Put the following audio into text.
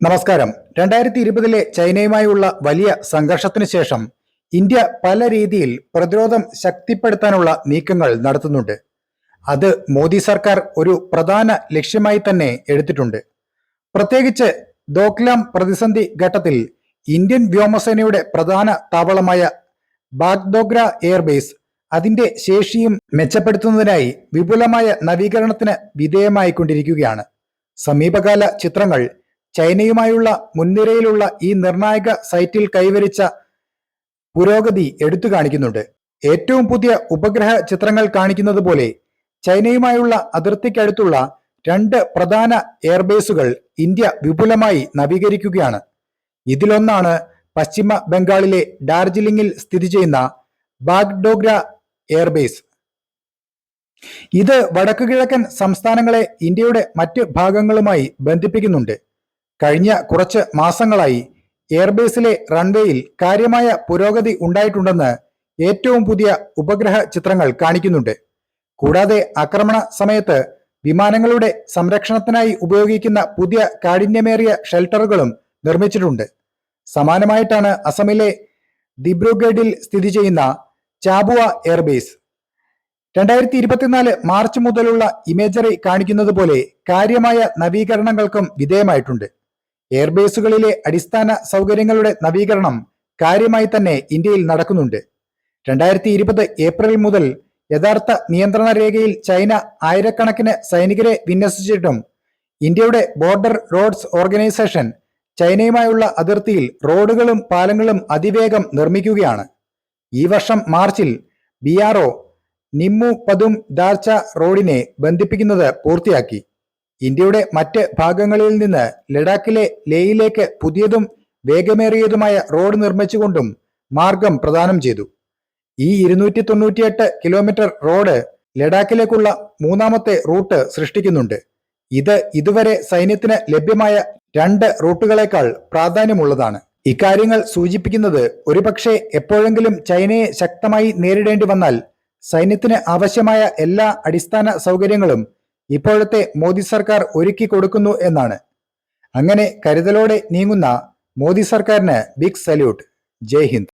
നമസ്കാരം. രണ്ടായിരത്തി ഇരുപതിലെ ചൈനയുമായുള്ള വലിയ സംഘർഷത്തിന് ശേഷം ഇന്ത്യ പല രീതിയിൽ പ്രതിരോധം ശക്തിപ്പെടുത്താനുള്ള നീക്കങ്ങൾ നടത്തുന്നുണ്ട്. അത് മോദി സർക്കാർ ഒരു പ്രധാന ലക്ഷ്യമായി തന്നെ എടുത്തിട്ടുണ്ട്. പ്രത്യേകിച്ച് ദോക്ലാം പ്രതിസന്ധി ഘട്ടത്തിൽ ഇന്ത്യൻ വ്യോമസേനയുടെ പ്രധാന താവളമായ ബാഗ്ദോഗ്ര എയർബേസ് അതിന്റെ ശേഷിയും മെച്ചപ്പെടുത്തുന്നതിനായി വിപുലമായ നവീകരണത്തിന് വിധേയമായിക്കൊണ്ടിരിക്കുകയാണ്. സമീപകാല ചിത്രങ്ങൾ ചൈനയുമായുള്ള മുൻനിരയിലുള്ള ഈ നിർണായക സൈറ്റിൽ കൈവരിച്ച പുരോഗതി എടുത്തു കാണിക്കുന്നുണ്ട്. ഏറ്റവും പുതിയ ഉപഗ്രഹ ചിത്രങ്ങൾ കാണിക്കുന്നത് പോലെ ചൈനയുമായുള്ള അതിർത്തിക്കടുത്തുള്ള രണ്ട് പ്രധാന എയർബേസുകൾ ഇന്ത്യ വിപുലമായി നവീകരിക്കുകയാണ്. ഇതിലൊന്നാണ് പശ്ചിമ ബംഗാളിലെ ഡാർജിലിംഗിൽ സ്ഥിതി ചെയ്യുന്ന ബാഗ്ഡോഗ്ര എയർബേസ്. ഇത് വടക്കുകിഴക്കൻ സംസ്ഥാനങ്ങളെ ഇന്ത്യയുടെ മറ്റ് ഭാഗങ്ങളുമായി ബന്ധിപ്പിക്കുന്നുണ്ട്. കഴിഞ്ഞ കുറച്ച് മാസങ്ങളായി എയർബേസിലെ റൺവേയിൽ കാര്യമായ പുരോഗതി ഉണ്ടായിട്ടുണ്ടെന്ന് ഏറ്റവും പുതിയ ഉപഗ്രഹ ചിത്രങ്ങൾ കാണിക്കുന്നുണ്ട്. കൂടാതെ ആക്രമണ സമയത്ത് വിമാനങ്ങളുടെ സംരക്ഷണത്തിനായി ഉപയോഗിക്കുന്ന പുതിയ കാഠിന്യമേറിയ ഷെൽട്ടറുകളും നിർമ്മിച്ചിട്ടുണ്ട്. സമാനമായിട്ടാണ് അസമിലെ ദിബ്രുഗഡിൽ സ്ഥിതി ചെയ്യുന്ന ചാബുവ എയർബേസ്. രണ്ടായിരത്തി ഇരുപത്തിനാല് മാർച്ച് മുതലുള്ള ഇമേജറി കാണിക്കുന്നത് പോലെ കാര്യമായ നവീകരണങ്ങൾക്കും വിധേയമായിട്ടുണ്ട്. എയർബേസുകളിലെ അടിസ്ഥാന സൗകര്യങ്ങളുടെ നവീകരണം കാര്യമായി തന്നെ ഇന്ത്യയിൽ നടക്കുന്നുണ്ട്. രണ്ടായിരത്തി ഇരുപത് ഏപ്രിൽ മുതൽ യഥാർത്ഥ നിയന്ത്രണ രേഖയിൽ ചൈന ആയിരക്കണക്കിന് സൈനികരെ വിന്യസിച്ചിട്ടും ഇന്ത്യയുടെ ബോർഡർ റോഡ്സ് ഓർഗനൈസേഷൻ ചൈനയുമായുള്ള അതിർത്തിയിൽ റോഡുകളും പാലങ്ങളും അതിവേഗം നിർമ്മിക്കുകയാണ്. ഈ വർഷം മാർച്ചിൽ ബി ആർ നിമ്മു പതും ദാർച്ച റോഡിനെ ബന്ധിപ്പിക്കുന്നത് പൂർത്തിയാക്കി. ഇന്ത്യയുടെ മറ്റ് ഭാഗങ്ങളിൽ നിന്ന് ലഡാക്കിലെ ലേയിലേക്ക് പുതിയതും വേഗമേറിയതുമായ റോഡ് നിർമ്മിച്ചുകൊണ്ടും മാർഗം പ്രദാനം ചെയ്തു. ഈ ഇരുന്നൂറ്റി തൊണ്ണൂറ്റിയെട്ട് കിലോമീറ്റർ റോഡ് ലഡാക്കിലേക്കുള്ള മൂന്നാമത്തെ റൂട്ട് സൃഷ്ടിക്കുന്നുണ്ട്. ഇത് ഇതുവരെ സൈന്യത്തിന് ലഭ്യമായ രണ്ട് റൂട്ടുകളേക്കാൾ പ്രാധാന്യമുള്ളതാണ്. ഇക്കാര്യങ്ങൾ സൂചിപ്പിക്കുന്നത് ഒരുപക്ഷെ എപ്പോഴെങ്കിലും ചൈനയെ ശക്തമായി നേരിടേണ്ടി വന്നാൽ സൈന്യത്തിന് ആവശ്യമായ എല്ലാ അടിസ്ഥാന സൗകര്യങ്ങളും ഇപ്പോഴത്തെ മോദി സർക്കാർ ഒരുക്കി കൊടുക്കുന്നു എന്നാണ്. അങ്ങനെ കരുതലോടെ നീങ്ങുന്ന മോദി സർക്കാരിന് ബിഗ് സല്യൂട്ട്. ജയ് ഹിന്ദ്.